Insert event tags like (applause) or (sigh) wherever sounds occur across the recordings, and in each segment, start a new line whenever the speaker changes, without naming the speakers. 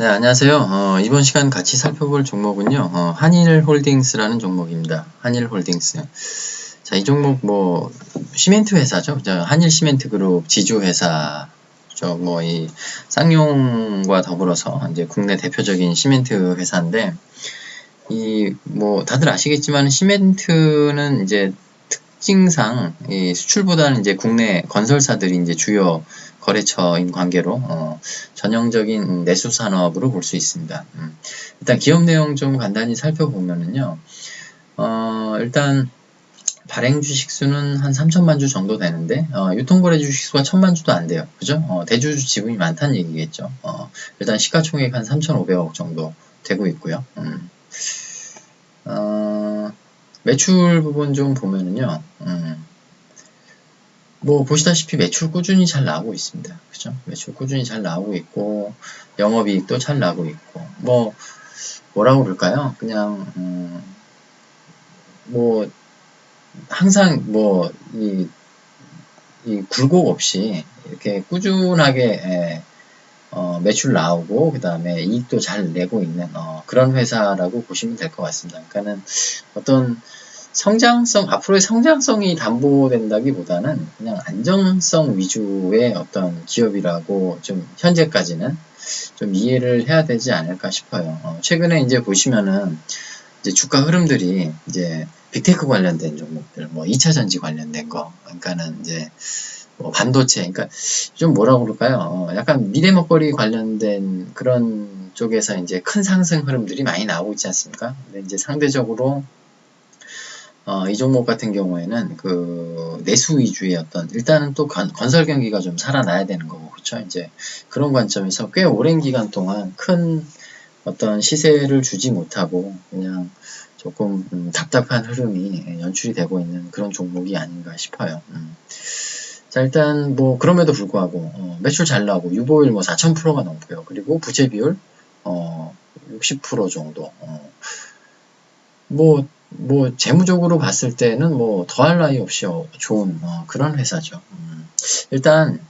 네, 안녕하세요. 어, 이번 시간 같이 살펴볼 종목은요, 어, 한일홀딩스라는 종목입니다. 한일홀딩스. 자, 이 종목 뭐 시멘트 회사죠. 저 한일 시멘트 그룹 지주 회사. 저뭐이 쌍용과 더불어서 이제 국내 대표적인 시멘트 회사인데 이 뭐 다들 아시겠지만 시멘트는 이제 특징상 이 수출보다는 이제 국내 건설사들이 이제 주요 거래처인 관계로 어, 전형적인 내수 산업으로 볼 수 있습니다. 음. 일단 기업 내용 좀 간단히 살펴보면은요. 어, 일단 발행 주식 수는 한 3천만 주 정도 되는데 어, 유통거래 주식 수가 1천만 주도 안 돼요. 그죠? 어, 대주주 지분이 많다는 얘기겠죠. 어, 일단 시가총액 한 3,500억 정도 되고 있고요. 음. 어, 매출 부분 좀 보면은요. 음, 뭐 보시다시피 매출 꾸준히 잘 나오고 있습니다. 그죠? 매출 꾸준히 잘 나오고 있고 영업이익도 잘 나오고 있고 뭐 뭐라고 그럴까요? 그냥 음, 뭐 항상 뭐이 이 굴곡 없이 이렇게 꾸준하게 에, 어, 매출 나오고 그 다음에 이익도 잘 내고 있는 어, 그런 회사라고 보시면 될 것 같습니다. 그러니까는 어떤 성장성 앞으로의 성장성이 담보된다기보다는 그냥 안정성 위주의 어떤 기업이라고 좀 현재까지는 좀 이해를 해야 되지 않을까 싶어요. 어, 최근에 이제 보시면은 이제 주가 흐름들이 이제 빅테크 관련된 종목들, 뭐 2차 전지 관련된 거, 그러니까는 이제 뭐 반도체, 그러니까 좀 뭐라고 그럴까요? 어, 약간 미래 먹거리 관련된 그런 쪽에서 이제 큰 상승 흐름들이 많이 나오고 있지 않습니까? 근데 이제 상대적으로 어, 이 종목 같은 경우에는 그 내수 위주의 어떤 일단은 또 건, 설 경기가 좀 살아나야 되는 거고 그렇죠 이제 그런 관점에서 꽤 오랜 기간 동안 큰 어떤 시세를 주지 못하고 그냥 조금 음, 답답한 흐름이 연출이 되고 있는 그런 종목이 아닌가 싶어요. 음. 자 일단 뭐 그럼에도 불구하고 어, 매출 잘 나오고 유보율 뭐 4,000%가 넘고요. 그리고 부채 비율 어, 60% 정도. 어, 뭐 뭐 재무적으로 봤을 때는 뭐 더할 나위 없이 좋은 어, 그런 회사죠. 음, 일단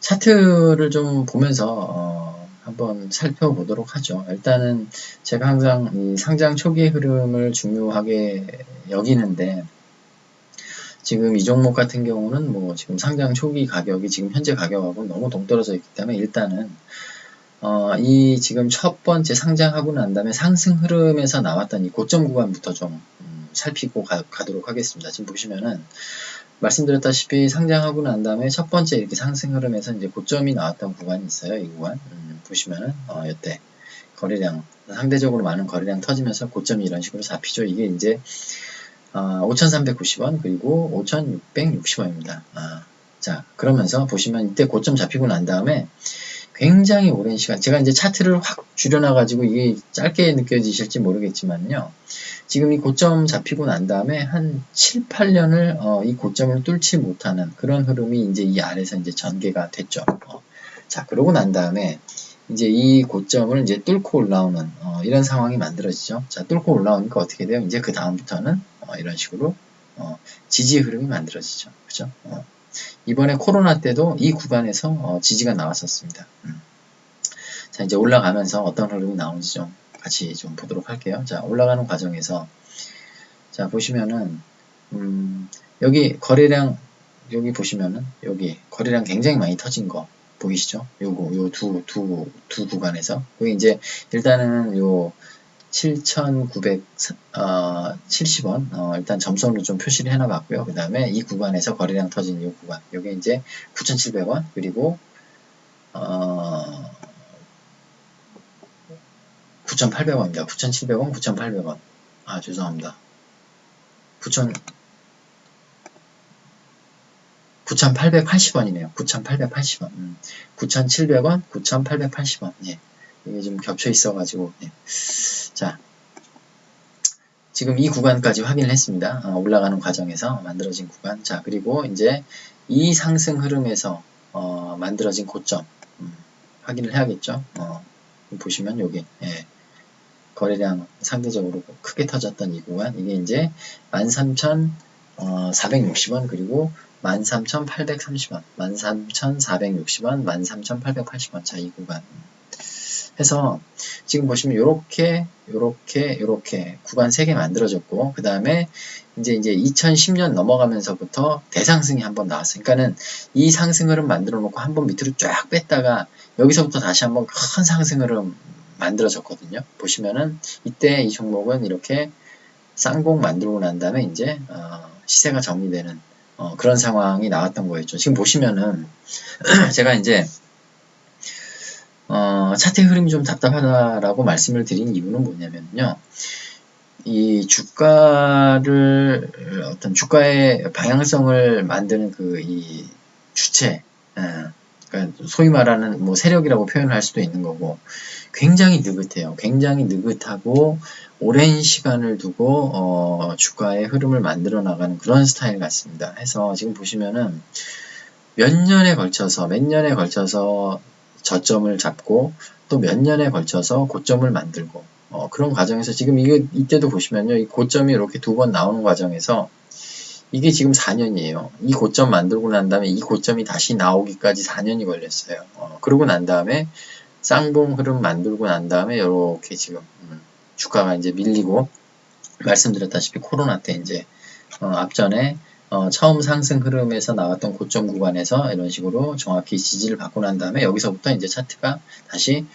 차트를 좀 보면서 어, 한번 살펴보도록 하죠. 일단은 제가 항상 이 상장 초기의 흐름을 중요하게 여기는데 지금 이 종목 같은 경우는 뭐 지금 상장 초기 가격이 지금 현재 가격하고 너무 동떨어져 있기 때문에 일단은 어, 이 지금 첫 번째 상장하고 난 다음에 상승 흐름에서 나왔던 이 고점 구간부터 좀 음, 살피고 가, 도록 하겠습니다. 지금 보시면은 말씀드렸다시피 상장하고 난 다음에 첫 번째 이렇게 상승 흐름에서 이제 고점이 나왔던 구간이 있어요. 이 구간 음, 보시면은 어, 이때 거래량 상대적으로 많은 거래량 터지면서 고점이 이런 식으로 잡히죠. 이게 이제 어, 5,390원 그리고 5,660원입니다. 아, 자 그러면서 보시면 이때 고점 잡히고 난 다음에 굉장히 오랜 시간 제가 이제 차트를 확 줄여놔 가지고 이게 짧게 느껴지실지 모르겠지만요 지금 이 고점 잡히고 난 다음에 한 7, 8년을 어, 이 고점을 뚫지 못하는 그런 흐름이 이제 이 아래서 이제 전개가 됐죠 어. 자 그러고 난 다음에 이제 이 고점을 이제 뚫고 올라오는 어, 이런 상황이 만들어지죠 자 뚫고 올라오니까 어떻게 돼요 이제 그 다음부터는 어, 이런 식으로 어, 지지 흐름이 만들어지죠 그죠 어. 이번에 코로나 때도 이 구간에서 어, 지지가 나왔었습니다. 음. 자 이제 올라가면서 어떤 흐름이 나오는지 좀 같이 좀 보도록 할게요. 자 올라가는 과정에서 자 보시면은 음, 여기 거래량 여기 보시면은 여기 거래량 굉장히 많이 터진 거 보이시죠? 요거 요 두 두 두 구간에서 여기 이제 일단은 요 7,970원 어, 일단 점선으로 좀 표시를 해놔봤고요. 그 다음에 이 구간에서 거래량 터진 이 구간 요게 이제 9,700원 그리고 어, 9,800원입니다. 9,700원, 9,800원. 아 죄송합니다. 9,000 9,880원이네요. 9,880원. 음, 9,700원, 9,880원. 예. 이게 좀 겹쳐 있어가지고. 예. 자, 지금 이 구간까지 확인을 했습니다. 어, 올라가는 과정에서 만들어진 구간. 자, 그리고 이제 이 상승 흐름에서 어, 만들어진 고점 음, 확인을 해야겠죠. 어, 보시면 여기 예, 거래량 상대적으로 크게 터졌던 이 구간 이게 이제 13,460원 그리고 13,830원 13,460원 13,880원 자 이 구간 해서 지금 보시면 요렇게 요렇게 요렇게 구간 3개 만들어졌고 그 다음에 이제 이제 2010년 넘어가면서부터 대상승이 한번 나왔어요. 그러니까는 이 상승 흐름 만들어 놓고 한번 밑으로 쫙 뺐다가 여기서부터 다시 한번 큰 상승 흐름 만들어졌거든요. 보시면은 이때 이 종목은 이렇게 쌍봉 만들고 난 다음에 이제 어, 시세가 정리되는 어, 그런 상황이 나왔던 거였죠. 지금 보시면은 (clears throat) 제가 이제 어, 차트 흐름이 좀 답답하다라고 말씀을 드린 이유는 뭐냐면요. 이 주가를 어떤 주가의 방향성을 만드는 그 이 주체, 어, 그러니까 소위 말하는 뭐 세력이라고 표현할 수도 있는 거고 굉장히 느긋해요. 굉장히 느긋하고 오랜 시간을 두고 어, 주가의 흐름을 만들어 나가는 그런 스타일 같습니다. 해서 지금 보시면은 몇 년에 걸쳐서 몇 년에 걸쳐서 저점을 잡고 또 몇 년에 걸쳐서 고점을 만들고 어, 그런 과정에서 지금 이게 이때도 보시면요 이 고점이 이렇게 두 번 나오는 과정에서 이게 지금 4년이에요. 이 고점 만들고 난 다음에 이 고점이 다시 나오기까지 4년이 걸렸어요. 어, 그러고 난 다음에 쌍봉 흐름 만들고 난 다음에 이렇게 지금 음, 주가가 이제 밀리고 말씀드렸다시피 코로나 때 이제 어, 앞전에 어, 처음 상승 흐름에서 나왔던 고점 구간에서 이런 식으로 정확히 지지를 받고 난 다음에 여기서부터 이제 차트가 다시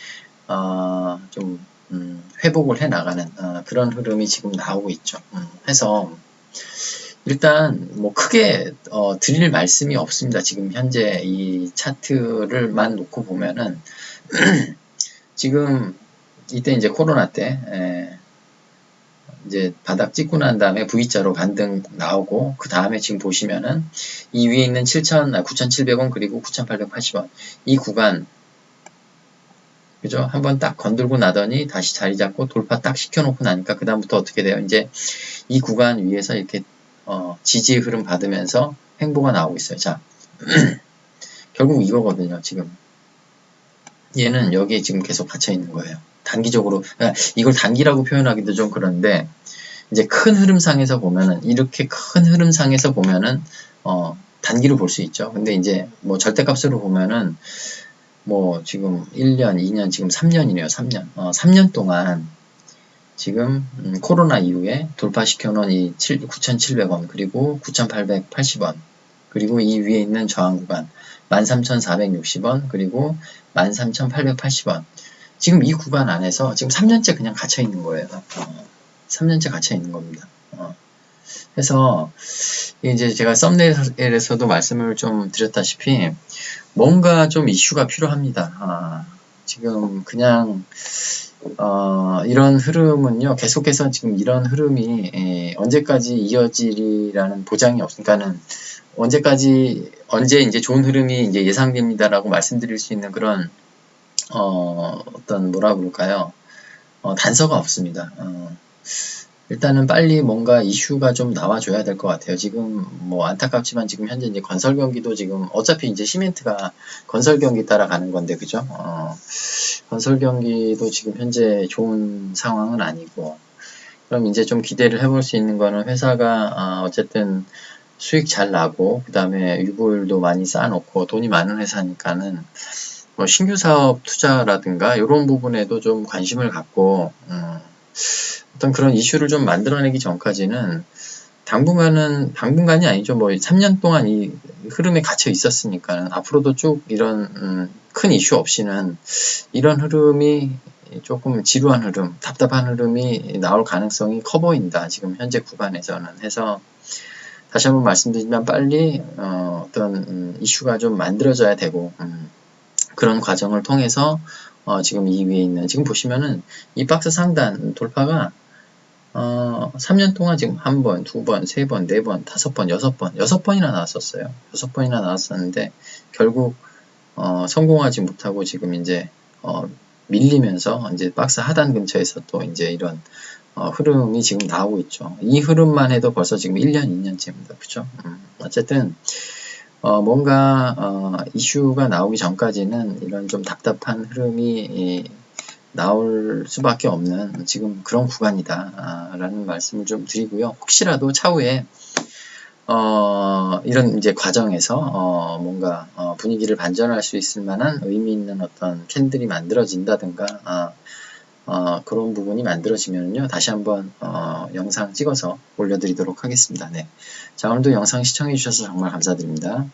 어, 좀 음, 회복을 해 나가는 어, 그런 흐름이 지금 나오고 있죠. 음, 해서 일단 뭐 크게 어, 드릴 말씀이 없습니다. 지금 현재 이 차트를만 놓고 보면은 (clears throat) 지금 이때 이제 코로나 때 에, 이제 바닥 찍고 난 다음에 V자로 반등 나오고 그 다음에 지금 보시면은 이 위에 있는 7,000, 아, 9,700원 그리고 9,880원 이 구간 그죠? 한번 딱 건들고 나더니 다시 자리 잡고 돌파 딱 시켜놓고 나니까 그 다음부터 어떻게 돼요? 이제 이 구간 위에서 이렇게 어, 지지의 흐름 받으면서 횡보가 나오고 있어요. 자, (clears throat) 결국 이거거든요. 지금 얘는 여기에 지금 계속 갇혀 있는 거예요. 단기적으로 그러니까 이걸 단기라고 표현하기도 좀 그런데 이제 큰 흐름상에서 보면은 이렇게 큰 흐름상에서 보면은 어, 단기로 볼 수 있죠. 근데 이제 뭐 절대값으로 보면은 뭐 지금 1년, 2년, 지금 3년이네요. 3년. 어, 3년 동안 지금 음, 코로나 이후에 돌파시켜 놓은 이 9,700원 그리고 9,880원 그리고 이 위에 있는 저항 구간 13,460원 그리고 13,880원 지금 이 구간 안에서 지금 3년째 그냥 갇혀 있는 거예요. 어, 3년째 갇혀 있는 겁니다. 어. 그래서 이제 제가 썸네일에서도 말씀을 좀 드렸다시피 뭔가 좀 이슈가 필요합니다. 아, 지금 그냥 어, 이런 흐름은요 계속해서 지금 이런 흐름이 에, 언제까지 이어지리라는 보장이 없으니까는 언제까지 언제 이제 좋은 흐름이 이제 예상됩니다라고 말씀드릴 수 있는 그런 어, 어떤 뭐라 그럴까요? 어, 단서가 없습니다. 어, 일단은 빨리 뭔가 이슈가 좀 나와줘야 될 것 같아요. 지금 뭐 안타깝지만 지금 현재 이제 건설 경기도 지금 어차피 이제 시멘트가 건설 경기 따라 가는 건데 그죠? 어, 건설 경기도 지금 현재 좋은 상황은 아니고 그럼 이제 좀 기대를 해볼 수 있는 거는 회사가 어, 어쨌든 수익 잘 나고 그 다음에 유불도 많이 쌓아놓고 돈이 많은 회사니까는 뭐 신규 사업 투자라든가 이런 부분에도 좀 관심을 갖고 음, 어떤 그런 이슈를 좀 만들어내기 전까지는 당분간은 당분간이 아니죠. 뭐 3년 동안 이 흐름에 갇혀 있었으니까 앞으로도 쭉 이런 음, 큰 이슈 없이는 이런 흐름이 조금 지루한 흐름, 답답한 흐름이 나올 가능성이 커 보인다. 지금 현재 구간에서는 해서 다시 한번 말씀드리지만 빨리 어, 떤 음, 이슈가 좀 만들어져야 되고 음, 그런 과정을 통해서 어, 지금 이 위에 있는 지금 보시면은 이 박스 상단 돌파가 어, 3년 동안 지금 한 번, 두 번, 세 번, 네 번, 다섯 번, 여섯 번, 여섯 번이나 나왔었어요. 여섯 번이나 나왔었는데 결국 어, 성공하지 못하고 지금 이제 어, 밀리면서 이제 박스 하단 근처에서 또 이제 이런 어, 흐름이 지금 나오고 있죠. 이 흐름만 해도 벌써 지금 1년, 2년째입니다. 그죠? 음, 어쨌든 어, 뭔가 어, 이슈가 나오기 전까지는 이런 좀 답답한 흐름이 이, 나올 수밖에 없는 지금 그런 구간이다 라는 말씀을 좀 드리고요. 혹시라도 차후에 어, 이런 이제 과정에서 어, 뭔가 어, 분위기를 반전할 수 있을 만한 의미 있는 어떤 캔들이 만들어진다든가 아, 어, 그런 부분이 만들어지면요 다시 한번 어, 영상 찍어서 올려드리도록 하겠습니다. 네. 자 오늘도 영상 시청해 주셔서 정말 감사드립니다.